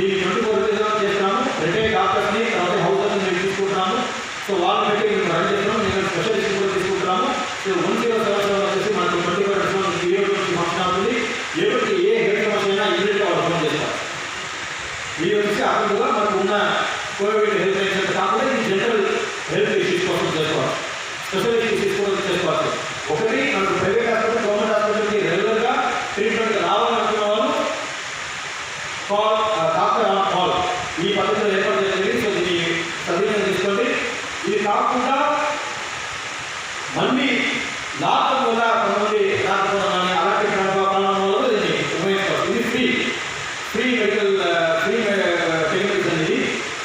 ఈ twenty four into చేస్తున్నాము? Retire డాక్టర్స్ని తర్వాత మేము తీసుకుంటున్నాము సో వాళ్ళు పెట్టి మేము రన్ చేస్తున్నాము. మేము స్పెషలిస్ట్ కూడా తీసుకుంటున్నాము. So one zero seven seven వచ్చేసి మనకు twenty four into seven function అవుతుంది ఏ హెల్త్ సమస్య అయినా ఇమీడియట్గా వాళ్ళు ఫోన్ చేస్తారు. ఇది అక్కడ మనకు ఉన్న కోవిడ్ హెల్త్ ఇన్సూరెన్స్ కాకుండా ఇది జనరల్ హెల్త్ ఇష్యూస్ కోసం చేసుకోవాలి. స్పెషల్ ఇష్యూస్ కోసం చేసుకోవాలి. ఒకటి మనకు ప్రైవేట్ హాస్పిటల్ గవర్నమెంట్ హాస్పిటల్కి రెగ్యులర్గా ట్రీట్మెంట్ రావాలనుకున్న వాళ్ళు కాల్ డాక్టర్ ఆన్ కాల్ ఈ పద్ధతిలో ఏర్పాటు చేసింది సో దీన్ని సద్వినియోగం తీసుకోండి ఇది కాకుండా మళ్ళీ లాక్డౌన్ వల్ల కొంతమంది రాకపోవడం అలాంటి కారణం వల్ల దీన్ని ఉపయోగించుకోవాలి ఇది free free medical free telemedicine అనేది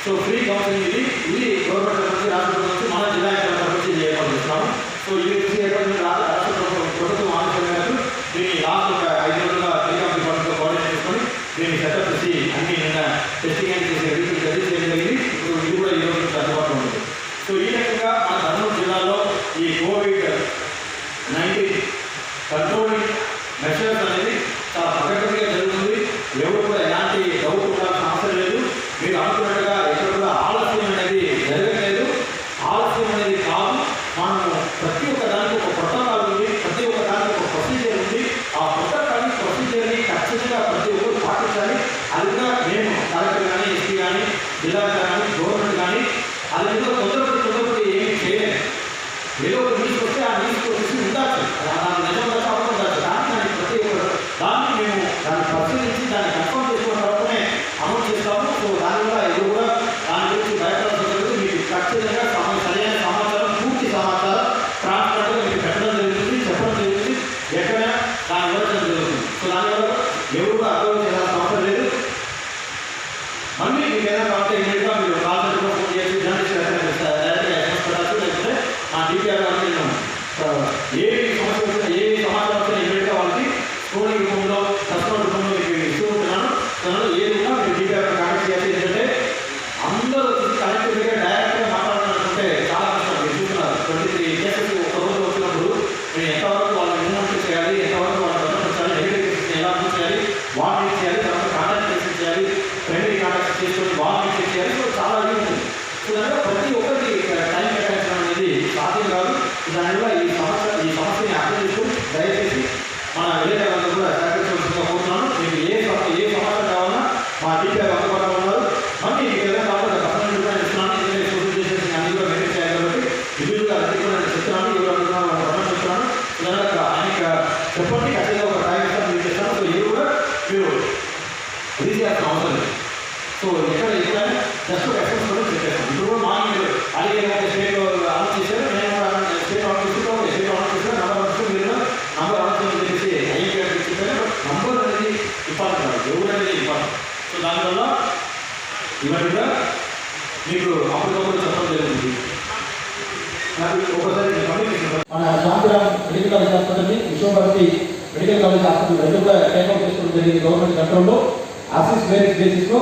సో ఫ్రీ కౌన్సిలింగ్ ఇది ఇది గవర్నమెంట్ నుంచి రాష్ట్ర ప్రభుత్వం నుంచి మన జిల్లా యంత్రాంగం నుంచి ఇది సో ఇది వచ్చి ఏర్పాటు చేసిన రాష్ట్ర ప్రభుత్వం ప్రభుత్వం ఆలోచన దీన్ని లాస్ట్ ఒక ఐదు రోజులుగా టెలికాం డిపార్ట్మెంట్తో కోఆర్డినేట్ చేసుకొని దీన్ని సెటప్ చేసి అన్ని నిన్న టెస్టింగ్ అని చేసే రిపోర్ట్ చేసి చేయగలిగింది ఇప్పుడు ఇది కూడా ఈ రోజు నుంచి అందుబాటులో ఉంటుంది సో ఈ రకంగా మన కర్నూలు జిల్లాలో ఈ Covid nineteen controlling Vishwabharati medical college hospital రెండు కూడా టేక్అవుట్ చేసుకోవడం జరిగింది గవర్నమెంట్ కంట్రోల్లో అసిస్ బేసిక్ బేసిస్లో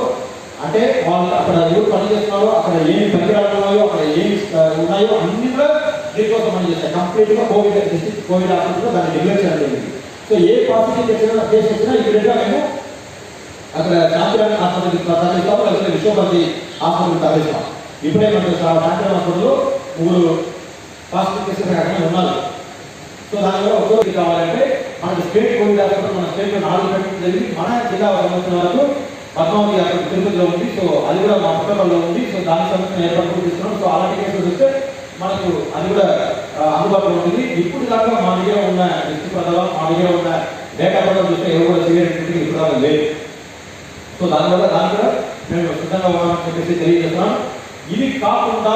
అంటే వాళ్ళు అక్కడ ఎవరు పని చేస్తున్నారో అక్కడ ఏమి పరికరాలు ఉన్నాయో అక్కడ ఏమి ఉన్నాయో అన్ని కూడా దీనికోసం పని చేస్తాయి. కంప్లీట్గా కోవిడ్ డిస్ట్రిక్ట్ కోవిడ్ హాస్పిటల్లో దాన్ని డిక్లేర్ చేయడం జరిగింది. సో ఏ పాజిటివ్ వచ్చినా కేసు వచ్చినా ఇమీడియట్గా మేము అక్కడ శాంతిరామ్ హాస్పిటల్కి తరలిస్తాము లేకపోతే విశ్వభారతి హాస్పిటల్కి తరలిస్తాం ఇప్పుడే మనకు శాంతిరామ్ హాస్పిటల్లో మూడు పాజిటివ్ కేసులు అక్కడ ఉన్నారు. సో దానివల్ల ఒక్కొక్కటి కావాలంటే మనకి స్టేట్ కోవిడ్ హాస్పిటల్ మన స్టేట్లో నాలుగు పెట్టడం జరిగింది మన జిల్లా వరకు వరకు పద్మావతి హాస్పిటల్ తిరుపతిలో ఉంది. సో అది కూడా మా పుట్టపల్లిలో ఉంది. సో దానికి సంబంధించిన ఏర్పాటు చూపిస్తున్నాం సో అలాంటి కేసులు వస్తే మనకు అది కూడా అందుబాటులో ఉంటుంది. ఇప్పుడు దాకా మా దగ్గర ఉన్న డిస్ట్రిక్ట్ పదవ మా దగ్గర ఉన్న డేటా పదవి చూస్తే ఎవరు కూడా సివియర్ ఇప్పుడు దాకా లేదు. సో దానివల్ల దాని కూడా మేము సిద్ధంగా ఉన్నామని చెప్పేసి తెలియజేస్తున్నాం. ఇది కాకుండా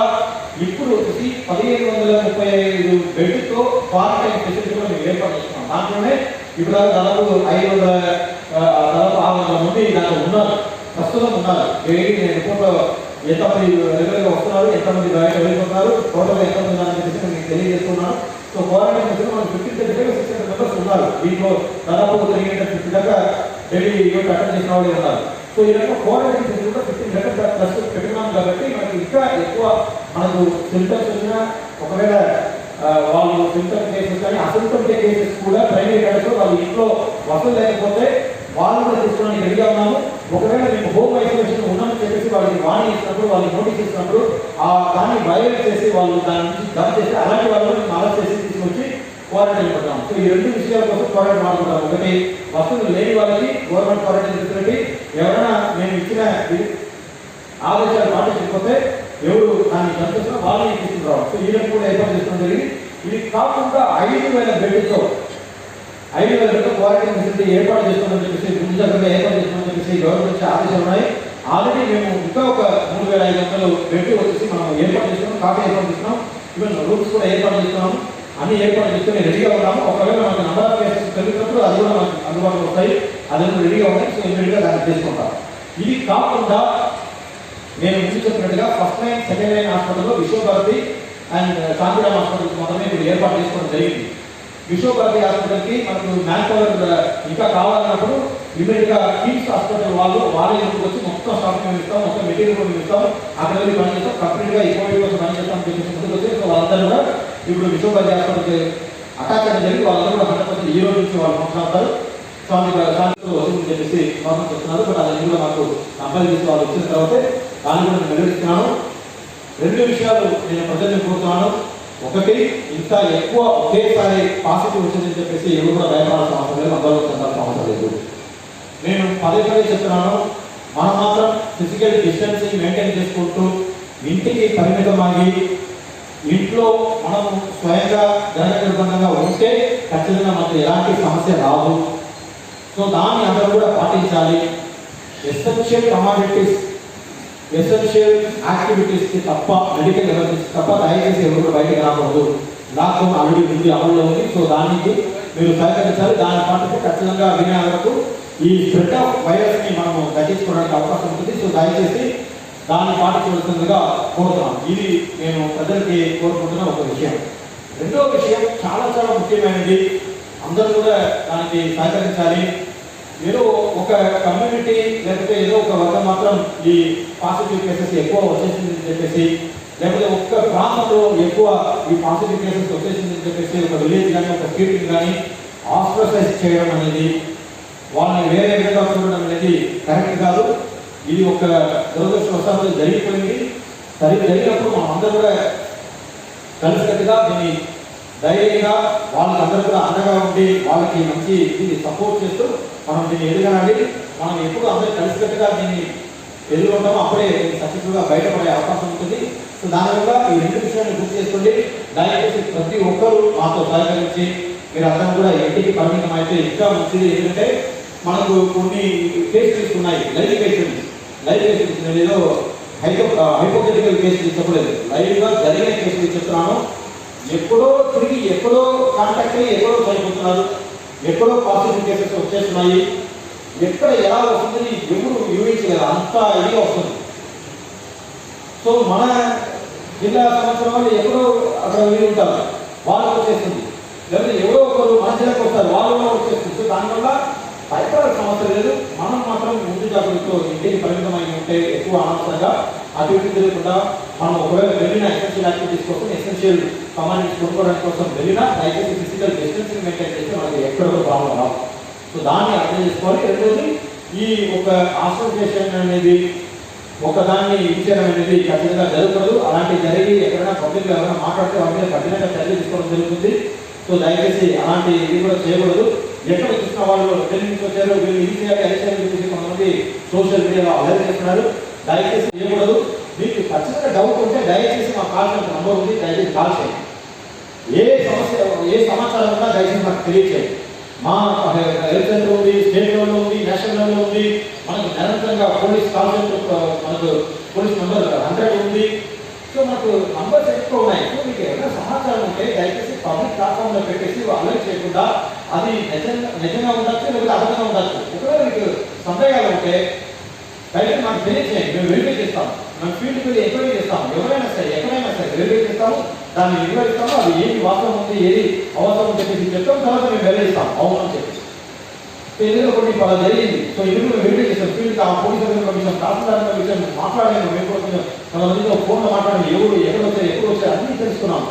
ఇప్పుడు వచ్చి పదిహేను వందల ముప్పై ఐదు బెడ్తో క్వారంటైన్ ఫెసిలిటీ కూడా ఏర్పాటు చేస్తున్నాం దాంట్లోనే ఇప్పుడు దాదాపు ఐదు వందల దాదాపు ఆరు వందల మంది దాంట్లో ఉన్నారు. ప్రస్తుతం ఉన్నారు. డైలీ నేను రిపోర్ట్లో ఎంతమంది రెగ్యులర్గా వస్తున్నారు ఎంతమంది బయట వెళ్ళిపోతున్నారు టోటల్గా ఎంతమంది ఉన్నారని చెప్పేసి మీకు తెలియజేస్తున్నాను. సో క్వారంటైన్ ఫెసిలిటీ మనం fifty thirty six hundred members ఉన్నారు. దీంట్లో దాదాపు త్రీ హండ్రెడ్ ఫిఫ్టీ దాకా డైలీ ఈవెంట్ అటెండ్ చేసిన వాళ్ళు ఉన్నారు. సో ఈ రకంగా క్వారంటైన్ ఫెసిలిటీ కూడా ఎందుకంటే ప్రస్తుతం పెట్టుకున్నాం కాబట్టి మనకి ఇంకా ఎక్కువ మనకు సింటమ్స్ వచ్చినా ఒకవేళ వాళ్ళు సింటమ్ కేసెస్ కానీ అసింటమిక్ కేసెస్ కూడా ప్రైవేట్ కేర్స్ వాళ్ళు ఇంట్లో వసతి లేకపోతే వాళ్ళు కూడా తీసుకోవడానికి రెడీగా ఉన్నాము ఒకవేళ మేము హోమ్ ఐసోలేషన్ ఉన్నామని చెప్పేసి వాళ్ళకి వాణి ఇచ్చినప్పుడు వాళ్ళకి నోటీస్ ఇచ్చినప్పుడు ఆ దాన్ని వైలేట్ చేసి వాళ్ళు దాని నుంచి డబ్ చేసి అలాంటి వాళ్ళని మేము చేసి తీసుకొచ్చి క్వారంటైన్ పెడతాం సో ఈ రెండు విషయాల కోసం క్వారంటైన్ మాట్లాడతాం ఒకటి వసతులు లేని వాళ్ళకి గవర్నమెంట్ క్వారంటైన్ ఫెసిలిటీ ఎవరైనా మేము ఇచ్చిన ఆలోచన ఆదేశాలు పాటించకపోతే ఎవరు దాన్ని సంతోషం వాళ్ళని తీసుకురావాలి సో ఈయన కూడా ఏర్పాటు చేసుకోవడం జరిగింది. ఇది కాకుండా ఐదు వేల బెడ్తో ఐదు వేల బెడ్ క్వారంటైన్ ఫెసిలిటీ ఏర్పాటు చేస్తామని చెప్పేసి ముందు దగ్గర ఏర్పాటు చేస్తామని చెప్పేసి గవర్నమెంట్ ఆదేశాలు ఉన్నాయి. ఆల్రెడీ మేము ఇంకా ఒక మూడు వేల ఐదు వందలు బెడ్ వచ్చేసి మనం ఏర్పాటు చేస్తున్నాం కాఫీ ఏర్పాటు చేస్తున్నాం. ఈవెన్ రూమ్స్ కూడా ఏర్పాటు చేస్తున్నాం. అన్ని ఏర్పాటు చేసుకుని రెడీగా ఉన్నాము. ఒకవేళ మనకు నంబర్ ఆఫ్ కేసెస్ పెరిగినప్పుడు అది కూడా మనకు అందుబాటులో వస్తాయి. అది కూడా రెడీగా ఉన్నాయి. సో ఇమీడియట్గా దాన్ని చేసుకుంటాం ఇది కాకుండా నేను ముందు చెప్పినట్టుగా ఫస్ట్ లైన్ సెకండ్ లైన్ హాస్పిటల్లో విశ్వభారతి అండ్ కాంతిరామ్ హాస్పిటల్కి మాత్రమే ఇప్పుడు ఏర్పాటు చేసుకోవడం జరిగింది. విశ్వభారతి హాస్పిటల్కి మనకు మ్యాన్ పవర్ uh, ఇంకా కావాలన్నప్పుడు ఇమీడియట్గా కిమ్స్ హాస్పిటల్ వాళ్ళు వాళ్ళ ఇంటికి వచ్చి మొత్తం స్టాఫ్ మేము ఇస్తాం మొత్తం మెటీరియల్ కూడా మేము ఇస్తాం అక్కడ వెళ్ళి పని చేస్తాం కంప్లీట్గా ఈ కోవిడ్ కోసం పని చేస్తాం అని చెప్పేసి ముందుకు వచ్చి సో వాళ్ళందరూ కూడా ఇప్పుడు విశ్వభారతి హాస్పిటల్కి అటాచ్ అనేది జరిగి వాళ్ళందరూ కూడా హండ్రెడ్ పర్సెంట్ ఈ రోజు నుంచి వాళ్ళు ఫంక్షన్ అవుతారు స్వామి శాంతితో వసూలు చెప్పేసి ఫార్మల్ చేస్తున్నారు బట్ అది కూడా మాకు కంపల్ చేసి వాళ్ళు వచ్చిన తర్వాత దాన్ని కూడా నేను వెల్లడిస్తున్నాను రెండు విషయాలు నేను ప్రజల్ని కోరుతున్నాను. ఒకటి ఇంత ఎక్కువ ఒకేసారి పాజిటివ్ వచ్చిందని చెప్పేసి ఎవరు కూడా భయపడాల్సిన అవసరం లేదు అందరూ చెందాల్సిన అవసరం లేదు. నేను పదే పదే చెప్తున్నాను మనం మాత్రం ఫిజికల్ డిస్టెన్సింగ్ మెయింటైన్ చేసుకుంటూ ఇంటికి పరిమితమాగి ఇంట్లో మనం స్వయంగా జనగర్భంగా నిర్బంధంగా ఉంటే ఖచ్చితంగా మనకు ఎలాంటి సమస్య రాదు. సో దాన్ని అందరూ కూడా పాటించాలి. ఎసెన్షియల్ కమాడిటీస్ ఎసెన్షియల్ యాక్టివిటీస్కి తప్ప మెడికల్ ఎమర్జెన్సీ తప్ప దయచేసి ఎవరు బయటకు రాకూడదు. లాక్డౌన్ ఆల్రెడీ ఉంది అమల్లో ఉంది. సో దానికి మీరు సహకరించాలి. దాని పాటు ఖచ్చితంగా వినే వరకు ఈ స్ప్రెడ్ ఆఫ్ వైరస్ని మనము తగ్గించుకోవడానికి అవకాశం ఉంటుంది. సో దయచేసి దాన్ని పాటించవలసిందిగా కోరుతున్నాం ఇది నేను ప్రజలకి కోరుకుంటున్న ఒక విషయం. రెండో విషయం చాలా చాలా ముఖ్యమైనది. అందరూ కూడా దానికి సహకరించాలి. నేను ఒక కమ్యూనిటీ లేకపోతే ఏదో ఒక వర్గం మాత్రం ఈ పాజిటివ్ కేసెస్ ఎక్కువ వచ్చేసిందని చెప్పేసి లేకపోతే ఒక్క ప్రాంతంలో ఎక్కువ ఈ పాజిటివ్ కేసెస్ వచ్చేసిందని చెప్పేసి ఒక విలేజ్ కానీ ఒక స్ట్రీట్ కానీ ఆస్ట్రసైజ్ చేయడం అనేది వాళ్ళని వేరే విధంగా చూడడం అనేది కరెక్ట్ కాదు. ఇది ఒక దురదృష్టవశాత్తు జరిగిపోయింది. సరి జరిగినప్పుడు మనం అందరూ కూడా కలిసికట్టుగా దీన్ని ధైర్యంగా వాళ్ళందరూ కూడా అండగా ఉండి వాళ్ళకి మంచి దీన్ని సపోర్ట్ చేస్తూ మనం దీన్ని ఎదుగనాలి మనం ఎప్పుడు అందరూ కలిసికట్టుగా దీన్ని ఎదుర్కొంటామో అప్పుడే సక్సెస్ఫుల్గా బయటపడే అవకాశం ఉంటుంది. సో దానివల్ల ఈ రెండు విషయాన్ని గుర్తు చేసుకోండి. దయచేసి ప్రతి ఒక్కరూ మాతో సహకరించి మీరు అందరం కూడా ఇంటికి పరిమితం అయితే ఇంకా మంచిది. ఏంటంటే మనకు కొన్ని కేసెస్ ఉన్నాయి. లైవ్ కేసులు లైవ్ కేసులు ఏదో హైపో హైపోథెటికల్ కేసులు చెప్పలేదు. లైవ్గా జరిగిన కేసులు చెప్తున్నాను. ఎప్పుడో తిరిగి ఎప్పుడో కాంటాక్ట్ అయ్యి ఎక్కడో చనిపోతున్నారు ఎక్కడో పాజిటివ్ కేసెస్ వచ్చేస్తున్నాయి. ఎక్కడ ఎలా వస్తుందని ఎవరు యూహించలేదు అంత ఇది వస్తుంది. సో మన జిల్లా సంవత్సరం వాళ్ళు ఎక్కడో అక్కడ వెళ్ళి ఉంటారు. వాళ్ళకి వచ్చేస్తుంది. లేకపోతే ఎవరో ఒకరు మన జిల్లాకు వస్తారు. వాళ్ళు కూడా వచ్చేస్తుంది. సో దానివల్ల భయపడాల్సిన సమస్య లేదు. మనం మాత్రం ముందు జాగ్రత్తతో ఇంటికి పరిమితమై ఉంటే ఎక్కువ అనవసరంగా అటు ఇటు తిరగకుండా మనం ఒకవేళ వెళ్ళిన ఎసెన్షియల్ యాక్టివిటీస్ కోసం ఎసెన్షియల్ కమాండ్స్ కొనుక్కోవడానికి కోసం వెళ్ళినా దయచేసి ఫిజికల్ డిస్టెన్సింగ్ మెయింటైన్ చేస్తే మనకి ఎక్కడ కూడా ప్రాబ్లం రావు. సో దాన్ని అర్థం చేసుకోవాలి. రెండోది ఈ ఒక అసోసియేషన్ అనేది ఒకదాన్ని ఇచ్చేయడం అనేది ఖచ్చితంగా జరగకూడదు. అలాంటి జరిగి ఎక్కడైనా పబ్లిక్ ఎవరైనా మాట్లాడితే వాటి మీద కఠినంగా చర్యలు తీసుకోవడం జరుగుతుంది. సో దయచేసి అలాంటి ఇది కూడా చేయకూడదు. ఎక్కడ చూసిన వాళ్ళు ట్రైనింగ్ వచ్చారు వీళ్ళు ఇది చేయాలి అది చేయాలి చెప్పేసి కొంతమంది సోషల్ మీడియాలో అలర్ట్ చేస్తున్నారు. దయచేసి చేయకూడదు. మీకు ఖచ్చితంగా డౌట్ ఉంటే దయచేసి మా కాల్ సెంటర్ నంబర్ ఉంది దయచేసి కాల్ చేయండి. ఏ సమస్య ఏ సమాచారం ఉన్నా దయచేసి మాకు తెలియచేయండి. మా హెల్త్ సెంటర్ ఉంది స్టేట్ లెవెల్లో ఉంది నేషనల్ లెవెల్లో ఉంది మనకు నిరంతరంగా పోలీస్ కాల్ సెంటర్ మనకు పోలీస్ నెంబర్ హండ్రెడ్ ఉంది. సో మనకు నంబర్స్ ఎక్కువ ఉన్నాయి. సో మీకు ఏమైనా సమాచారం ఉంటే దయచేసి పబ్లిక్ ప్లాట్ఫామ్లో పెట్టేసి అలర్ట్ చేయకుండా అది నిజంగా నిజంగా ఉండొచ్చు లేకపోతే అబద్ధంగా ఉండొచ్చు. ఒకవేళ మీకు సందేహాలు ఉంటే మనం ఫినిష్ చేయండి మేము వెరిఫై చేస్తాం మేము ఫీల్డ్కి వెళ్ళి ఎంక్వైరీ చేస్తాం. ఎవరైనా సరే ఎక్కడైనా సరే వెరిఫై చేస్తాము దాన్ని నిర్వహిస్తాము అది ఏది వాస్తవం ఉంది ఏది? అవసరం అని చెప్పేసి చెప్తాం. తర్వాత మేము వెల్లడిస్తాం అవును అని చెప్పేసి. సో కొన్ని ఒకటి అలా జరిగింది. సో ఇది మేము వెరిఫై చేస్తాం ఫీల్డ్ ఆ పోలీసులు పంపించాం తహసీల్దార్ పంపించాం మాట్లాడాము మేము కూడా కొంచెం కొంతమందితో ఫోన్లో మాట్లాడాము ఎవరు ఎక్కడ వచ్చారు ఎప్పుడు వచ్చారు? అన్నీ తెలుసుకున్నాం.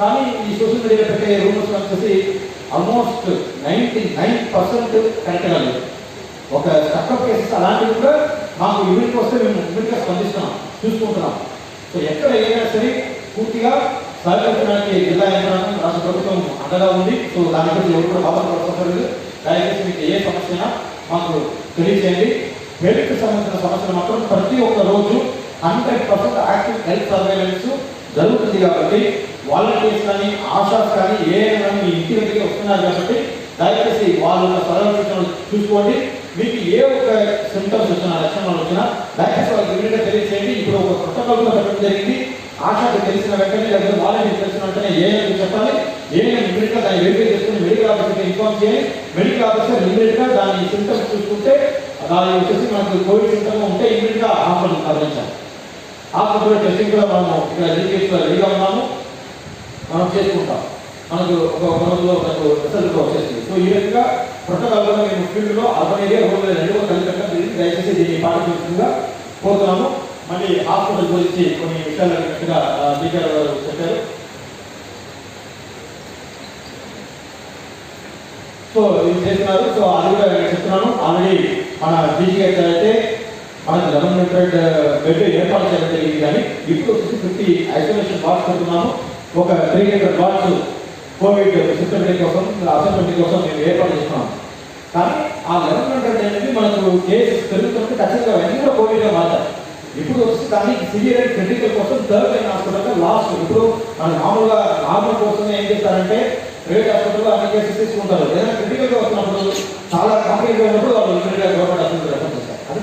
కానీ ఈ సోషల్ మీడియా పెట్టే రూమర్స్ వచ్చేసి ఆల్మోస్ట్ నైంటీ నైన్ పర్సెంట్ కరెక్ట్గా లేదు ఒక స్టక్అప్ కేసెస్ అలాంటివి కూడా మాకు ఇమీడియట్ వస్తే మేము ఇమీడియట్గా స్పందిస్తున్నాం చూసుకుంటున్నాం. సో ఎక్కడ ఏదైనా సరే పూర్తిగా సహకరించడానికి జిల్లా యంత్రాంగం రాష్ట్ర ప్రభుత్వం అండగా ఉంది. సో దాని గురించి ఎవరు కూడా బాధపడవలసిన దయచేసి మీకు ఏ సమస్య అయినా మాకు తెలియజేయండి. హెల్త్ సంబంధించిన సమస్యలు మాత్రం ప్రతి ఒక్క రోజు hundred percent active health surveillance జరుగుతుంది కాబట్టి వాలంటీర్స్ కానీ ఆశాస్ కానీ ఏ మీ ఇంటి దగ్గరికి వస్తున్నారు కాబట్టి దయచేసి వాళ్ళ సరళ చూసుకోండి. మీకు ఏ ఒక్క సిమ్టమ్స్ వచ్చినా లక్షణాలు వచ్చినా దయచేసి వాళ్ళకి ఇమీడియట్గా తెలియజేయండి ఇప్పుడు ఒక ప్రోటోకాల్ కూడా పెట్టడం జరిగింది. ఆశాకు తెలిసిన వెంటనే లేదా వాళ్ళకి తెలిసిన వెంటనే ఏ చెప్పాలి. ఏ ఇమీడియట్గా దాన్ని వెరిఫై చేసుకుని మెడికల్ ఆఫీసర్కి ఇన్ఫార్మ్ చేయాలి మెడికల్ ఆఫీసర్ ఇమీడియట్గా దాని సిమ్టమ్స్ చూసుకుంటే దాని వచ్చేసి మనకు కోవిడ్ సిమ్టమ్ ఉంటే ఇమీడియట్గా హాస్పిటల్ తరలించాలి. హాస్పిటల్ టెస్టింగ్ కూడా మనము ఇక్కడ ఎడ్యుకేషన్ రెడీగా ఉన్నాము. మనం చేసుకుంటాం. మనకు ఒక ఒక మనకు రిజల్ట్ వచ్చేసింది సో ఈ విధంగా ప్రోటోకాల్ కూడా మేము ఫీల్డ్లో అర్బన్ ఏరియా రూరల్ ఏరియా రెండు కూడా కలిసి పెట్టడం దయచేసి దీన్ని పాటించాల్సిందిగా కోరుతున్నాము. మళ్ళీ హాస్పిటల్ గురించి కొన్ని విషయాలు అడిగినట్టుగా స్పీకర్ గారు చెప్పారు. సో ఇది చేస్తున్నారు. సో అది కూడా నేను చెప్తున్నాను. ఆల్రెడీ మన డీజీ గారు అయితే మనకు లెవెన్ హండ్రెడ్ బెడ్ ఏర్పాటు చేయడం జరిగింది కానీ ఇప్పుడు వచ్చేసి ఫిఫ్టీ ఐసోలేషన్ బాక్స్ పెడుతున్నాము. ఒక three hundred box covid system కోసం అసెంబ్లీ కోసం మేము ఏర్పాటు చేస్తున్నాం. కానీ ఆ లెవెన్ హండ్రెడ్ అనేది మనకు కేసు పెరుగుతుంది ఖచ్చితంగా వెంటనే కూడా కోవిడ్గా మారుతాయి. ఇప్పుడు వస్తే దానికి సివియర్ అండ్ క్రిటికల్ కోసం థర్డ్ లైన్ హాస్పిటల్ లాస్ట్ ఇప్పుడు మన మామూలుగా నార్మల్ కోసమే ఏం చేస్తారంటే ప్రైవేట్ హాస్పిటల్లో అన్ని కేసెస్ తీసుకుంటారు. ఏదైనా క్రిటికల్గా వస్తున్నప్పుడు చాలా కంప్లీట్గా ఉన్నప్పుడు వాళ్ళు ఇమీడియట్గా గవర్నమెంట్ హాస్పిటల్ అది